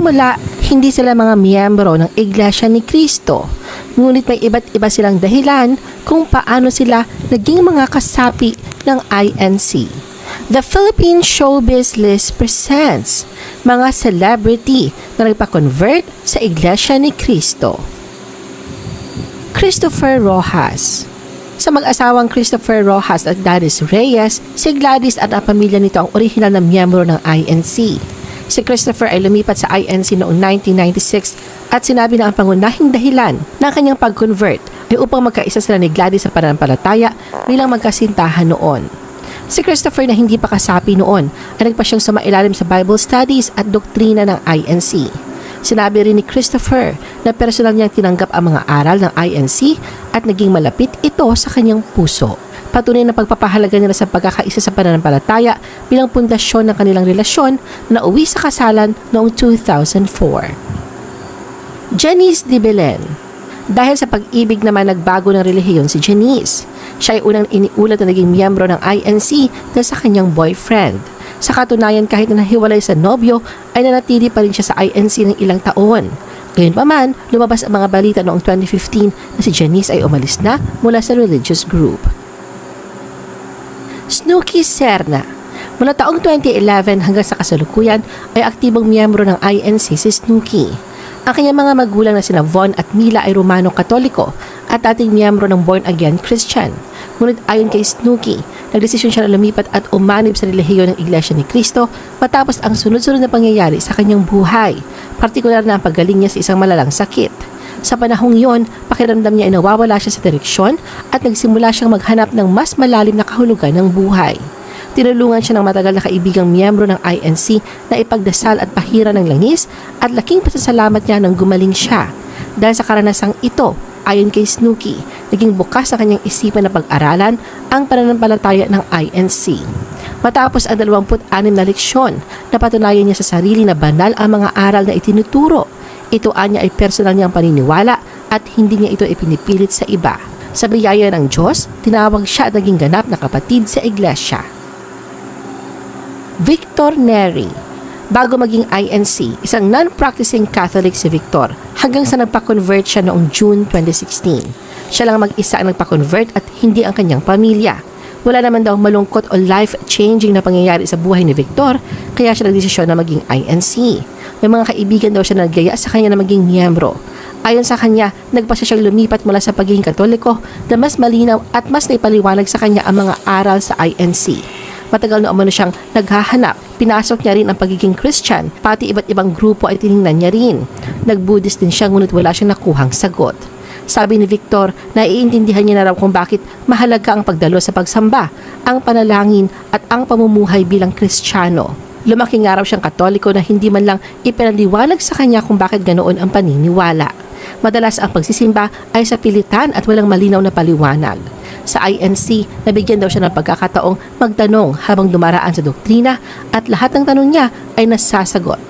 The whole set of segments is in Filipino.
Mula, hindi sila mga miyembro ng Iglesia ni Cristo, ngunit may iba't iba silang dahilan kung paano sila naging mga kasapi ng INC. The Philippine Showbiz List presents mga celebrity na nagpa-convert sa Iglesia ni Cristo. Christopher Rojas Sa mag-asawang Christopher Rojas at Darius Reyes, si Gladys at ang pamilya nito ang orihinal na miyembro ng INC. Si Christopher ay lumipat sa INC noong 1996 at sinabi na ang pangunahing dahilan ng kanyang pag-convert ay upang magkaisa sila ni Gladys sa pananampalataya bilang magkasintahan noon. Si Christopher na hindi pa kasapi noon ay nagpa siyang sumailalim sa Bible studies at doktrina ng INC. Sinabi rin ni Christopher na personal niyang tinanggap ang mga aral ng INC at naging malapit ito sa kanyang puso. Patunay na pagpapahalaga nila sa pagkakaisa sa pananampalataya bilang pundasyon ng kanilang relasyon na uwi sa kasalan noong 2004. Janice de Belen Dahil sa pag-ibig naman nagbago ng relihiyon si Janice. Siya ay unang iniulat na naging miyembro ng INC dahil sa kanyang boyfriend. Sa katunayan kahit na nahiwalay sa nobyo ay nanatili pa rin siya sa INC ng ilang taon. Gayun pa man, lumabas ang mga balita noong 2015 na si Janice ay umalis na mula sa religious group. Snooki Serna Mula taong 2011 hanggang sa kasalukuyan ay aktibong miyembro ng INC si Snooki. Ang kanyang mga magulang na sina Von at Mila ay Romano Katoliko at dating miyembro ng Born Again Christian. Ngunit ayon kay Snooki, nagdesisyon siya na lumipat at umanib sa relihiyon ng Iglesia ni Cristo matapos ang sunod-sunod na pangyayari sa kanyang buhay, partikular na ang paggaling niya sa isang malalang sakit. Sa panahong yon, pakiramdam niya ay nawawala siya sa direksyon at nagsimula siyang maghanap ng mas malalim na kahulugan ng buhay. Tinulungan siya ng matagal na kaibigang miyembro ng INC na ipagdasal at pahira ng langis at laking pasasalamat niya nang gumaling siya. Dahil sa karanasang ito, ayon kay Snooki, naging bukas sa kanyang isipan na pag-aralan ang pananampalataya ng INC. Matapos ang 26 na leksyon, napatunayan niya sa sarili na banal ang mga aral na itinuturo. Ito anya ay personal niyang paniniwala at hindi niya ito ipinipilit sa iba. Sa biyaya ng Diyos, tinawag siya at naging ganap na kapatid sa iglesia. Victor Neri Bago maging INC, isang non-practicing Catholic si Victor hanggang sa nagpa-convert siya noong June 2016. Siya lang mag-isa ang nagpa-convert at hindi ang kanyang pamilya. Wala naman daw malungkot o life-changing na pangyayari sa buhay ni Victor, kaya siya nagdesisyon na maging INC. May mga kaibigan daw siya na nagaya sa kanya na maging miyembro. Ayon sa kanya, nagpasya siyang lumipat mula sa pagiging katoliko na mas malinaw at mas naipaliwanag sa kanya ang mga aral sa INC. Matagal na umano siyang naghahanap. Pinasok niya rin ang pagiging Christian, pati iba't ibang grupo ay tiningnan niya rin. Nag-Buddhist din siya ngunit wala siyang nakuhang sagot. Sabi ni Victor, naiintindihan niya na raw kung bakit mahalaga ang pagdalo sa pagsamba, ang panalangin at ang pamumuhay bilang Kristiyano. Lumaki nga raw siyang katoliko na hindi man lang ipinaliwanag sa kanya kung bakit ganoon ang paniniwala. Madalas ang pagsisimba ay sa pilitan at walang malinaw na paliwanag. Sa INC, nabigyan daw siya ng pagkakataong magtanong habang dumaraan sa doktrina at lahat ng tanong niya ay nasasagot.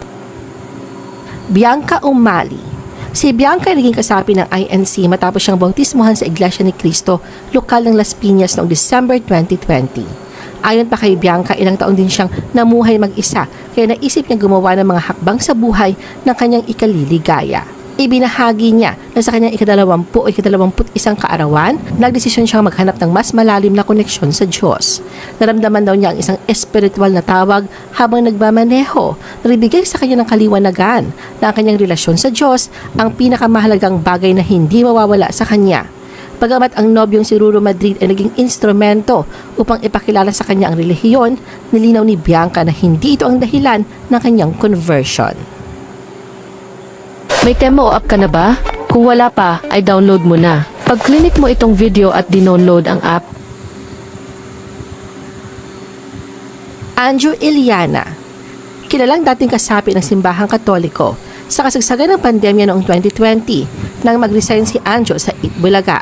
Bianca Umali Si Bianca ay naging kasapi ng INC matapos siyang bautismuhan sa Iglesia ni Cristo, lokal ng Las Piñas noong December 2020. Ayon pa kay Bianca, ilang taon din siyang namuhay mag-isa kaya naisip niya gumawa ng mga hakbang sa buhay ng kanyang ikaliligaya. Ibinahagi niya na sa kanyang ikadalawampu o ikadalawamput isang kaarawan, nagdesisyon siyang maghanap ng mas malalim na koneksyon sa Diyos. Naramdaman daw niya ang isang espiritual na tawag habang nagmamaneho. Naribigay sa kanya ng kaliwanagan na ang kanyang relasyon sa Diyos ang pinakamahalagang bagay na hindi mawawala sa kanya. Pagamat ang nobyong si Ruro Madrid ay naging instrumento upang ipakilala sa kanya ang relihiyon, nilinaw ni Bianca na hindi ito ang dahilan ng kanyang conversion. May Temo app ka na ba? Kung wala pa, ay download mo na. Pag clinic mo itong video at dinownload ang app, Andrew Iliana, kilalang dating kasapi ng simbahang katoliko sa kasagsagan ng pandemya noong 2020 nang mag-resign si Andrew sa Itbulaga.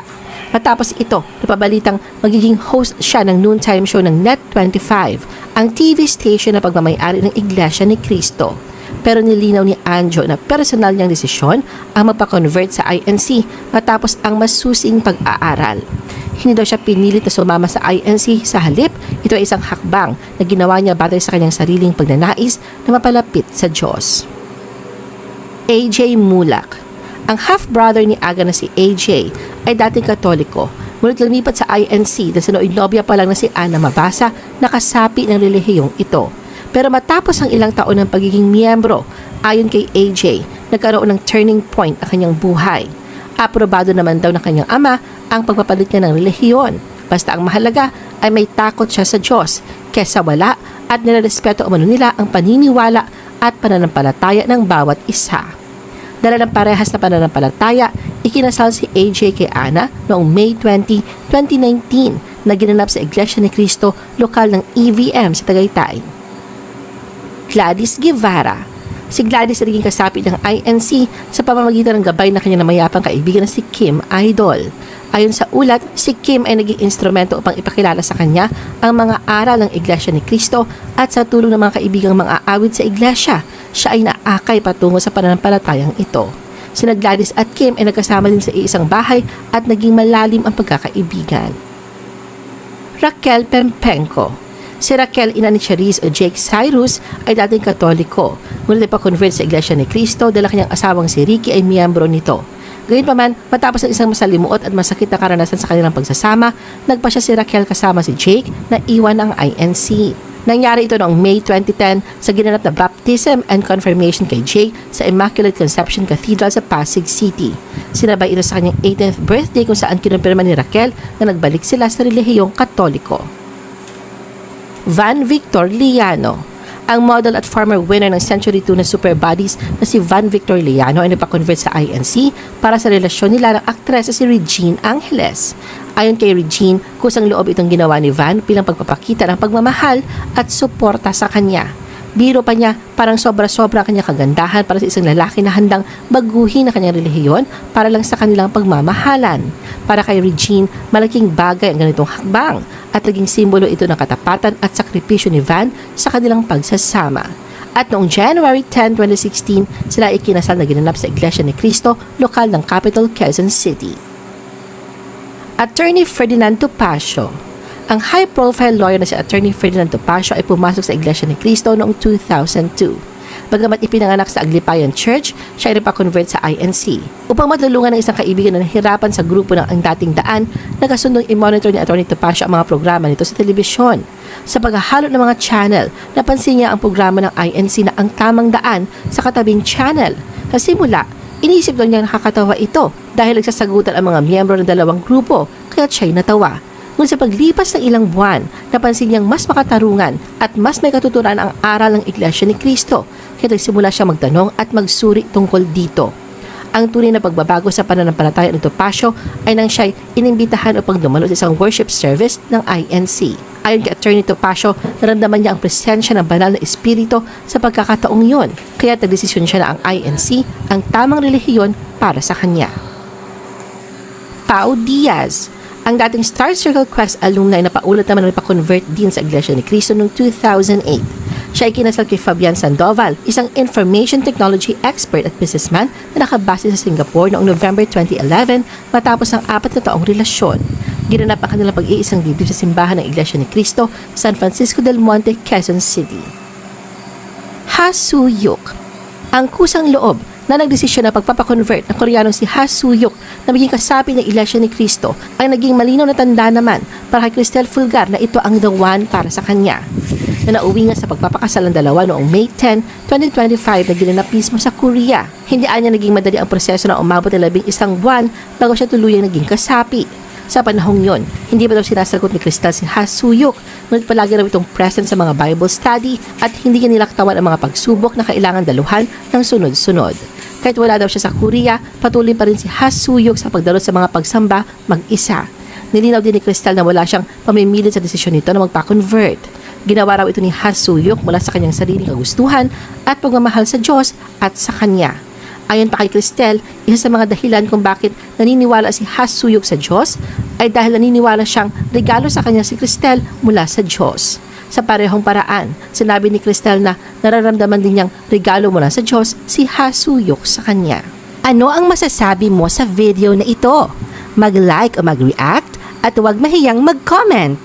Matapos ito, napabalitang magiging host siya ng noontime show ng Net25, ang TV station na pagmamayari ng Iglesia ni Cristo. Pero nilinaw ni Anjo na personal niyang desisyon ang magpa-convert sa INC matapos ang masusing pag-aaral. Hindi daw siya pinilit na sumama sa INC sa halip, ito ay isang hakbang na ginawa niya batay sa kanyang sariling pagnanais na mapalapit sa Diyos. AJ Mulak. Ang half-brother ni Aga na si AJ ay dating katoliko, ngunit lumipat sa INC dahil sa nooy nobya pa lang na si Ana Mabasa nakasapi ng relihiyong ito. Pero matapos ang ilang taon ng pagiging miyembro, ayon kay AJ, nagkaroon ng turning point ang kanyang buhay. Aprobado naman daw ng kanyang ama ang pagpapalit niya ng relihiyon. Basta ang mahalaga ay may takot siya sa Diyos kesa wala at nilarespeto umano nila ang paniniwala at pananampalataya ng bawat isa. Dala ng parehas na pananampalataya, ikinasal si AJ kay Ana noong May 20, 2019 na ginanap sa Iglesia ni Cristo lokal ng EVM sa Tagaytay. Gladys Guevara. Si Gladys naging kasapi ng INC sa pamamagitan ng gabay na kanyang namayapang kaibigan na si Kim Idol. Ayon sa ulat, si Kim ay naging instrumento upang ipakilala sa kanya ang mga aral ng Iglesia ni Cristo at sa tulong ng mga kaibigang mga aawid sa Iglesia, siya ay naakay patungo sa pananampalatayang ito. Sina Gladys at Kim ay nagkasama din sa iisang bahay at naging malalim ang pagkakaibigan. Raquel Pempenko. Si Raquel, ina ni Charisse o Jake Cyrus, ay dating katoliko. Ngunit ay pa-convert sa Iglesia ni Cristo dahil ang kanyang asawang si Ricky ay miyembro nito. Gayunpaman, matapos ang isang masalimuot at masakit na karanasan sa kanilang pagsasama, nagpa siya si Raquel kasama si Jake na iwan ang INC. Nangyari ito noong May 2010 sa ginanap na baptism and confirmation kay Jake sa Immaculate Conception Cathedral sa Pasig City. Sinabay ito sa kanyang 18th birthday kung saan kinumpirma ni Raquel na nagbalik sila sa relihiyong katoliko. Van Victor Liano. Ang model at former winner ng Century 2 na Super Bodies na si Van Victor Liano ay nagpa-convert sa INC para sa relasyon nila ng aktres si Regine Angeles. Ayon kay Regine, kusang loob itong ginawa ni Van bilang pagpapakita ng pagmamahal at suporta sa kanya. Biro pa niya, parang sobra-sobra ang kanyang kagandahan para sa isang lalaki na handang baguhin ang kanyang relihiyon para lang sa kanilang pagmamahalan. Para kay Regine, malaking bagay ang ganitong hakbang at naging simbolo ito ng katapatan at sakripisyo ni Van sa kanilang pagsasama. At noong January 10, 2016, sila ikinasal na ginanap sa Iglesia ni Cristo, lokal ng capital Quezon City. Attorney Ferdinand Topacio ang high-profile lawyer na si Attorney Ferdinand Topacio ay pumasok sa Iglesia ni Cristo noong 2002. Bagamat ipinanganak sa Aglipayan Church, siya ay napakonvert sa INC. Upang matulungan ng isang kaibigan na nahirapan sa grupo ng ang dating daan, nagkasundong i-monitor ni Attorney Topacio ang mga programa nito sa telebisyon. Sa paghahalo ng mga channel, napansin niya ang programa ng INC na ang tamang daan sa katabing channel. Sa simula, Inisip daw niya nakakatawa ito dahil nagsasagutan ang mga miyembro ng dalawang grupo kaya siya'y natawa. Ngunit sa paglipas ng ilang buwan, napansin niyang mas makatarungan at mas may katuturan ang aral ng Iglesia ni Cristo kaya nagsimula siya magtanong at magsuri tungkol dito. Ang tunay na pagbabago sa pananampalataya ni Topacio ay nang siya'y inimbitahan upang dumalo sa isang worship service ng INC. Ayon kay Attorney Topacio, naramdaman niya ang presensya ng banal na espiritu sa pagkakataong yun, kaya nagdesisyon siya na ang INC ang tamang relihiyon para sa kanya. Pao Diaz ang dating Star Circle Quest alumni na paulat naman na pa-convert din sa Iglesia ni Cristo noong 2008. Siya ay kinasal kay Fabian Sandoval, isang information technology expert at businessman na nakabase sa Singapore noong November 2011 matapos ang apat na taong relasyon. Ginanap ang kanilang pag-iisang libre sa simbahan ng Iglesia ni Cristo, San Francisco del Monte, Quezon City. Hasuyuk ang kusang loob na nagdesisyon na pagpapakonvert ng Koreanong si Ha Suyok na maging kasapi ng Iglesia ni Cristo ay naging malinaw na tanda naman para kay Cristel Fulgar na ito ang the one para sa kanya. Na nauwi nga sa pagpapakasal ng dalawa noong May 10, 2025 na ginanap mismo sa Korea. Hindi anya naging madali ang proseso na umabot ng labing isang buwan bago siya tuluyang naging kasapi. Sa panahong yon, hindi pa daw sinasagot ni Cristal si Ha Suyok, ngunit palagi raw itong present sa mga Bible study at hindi niya nilaktawan ang mga pagsubok na kailangan daluhan ng sunod-sunod. Kahit wala daw siya sa Korea, patuloy pa rin si Ha Suyok sa pagdalo sa mga pagsamba mag-isa. Nilinaw din ni Cristal na wala siyang pamimilit sa desisyon nito na magpa-convert. Ginawa raw ito ni Ha Suyok mula sa kanyang sariling kagustuhan at pagmamahal sa Diyos at sa Kanya. Ayon pa kay Cristel, isa sa mga dahilan kung bakit naniniwala si Hasuyok sa Diyos ay dahil naniniwala siyang regalo sa kanya si Cristel mula sa Diyos. Sa parehong paraan, sinabi ni Cristel na nararamdaman din niyang regalo mula sa Diyos si Hasuyok sa kanya. Ano ang masasabi mo sa video na ito? Mag-like o mag-react at huwag mahiyang mag-comment.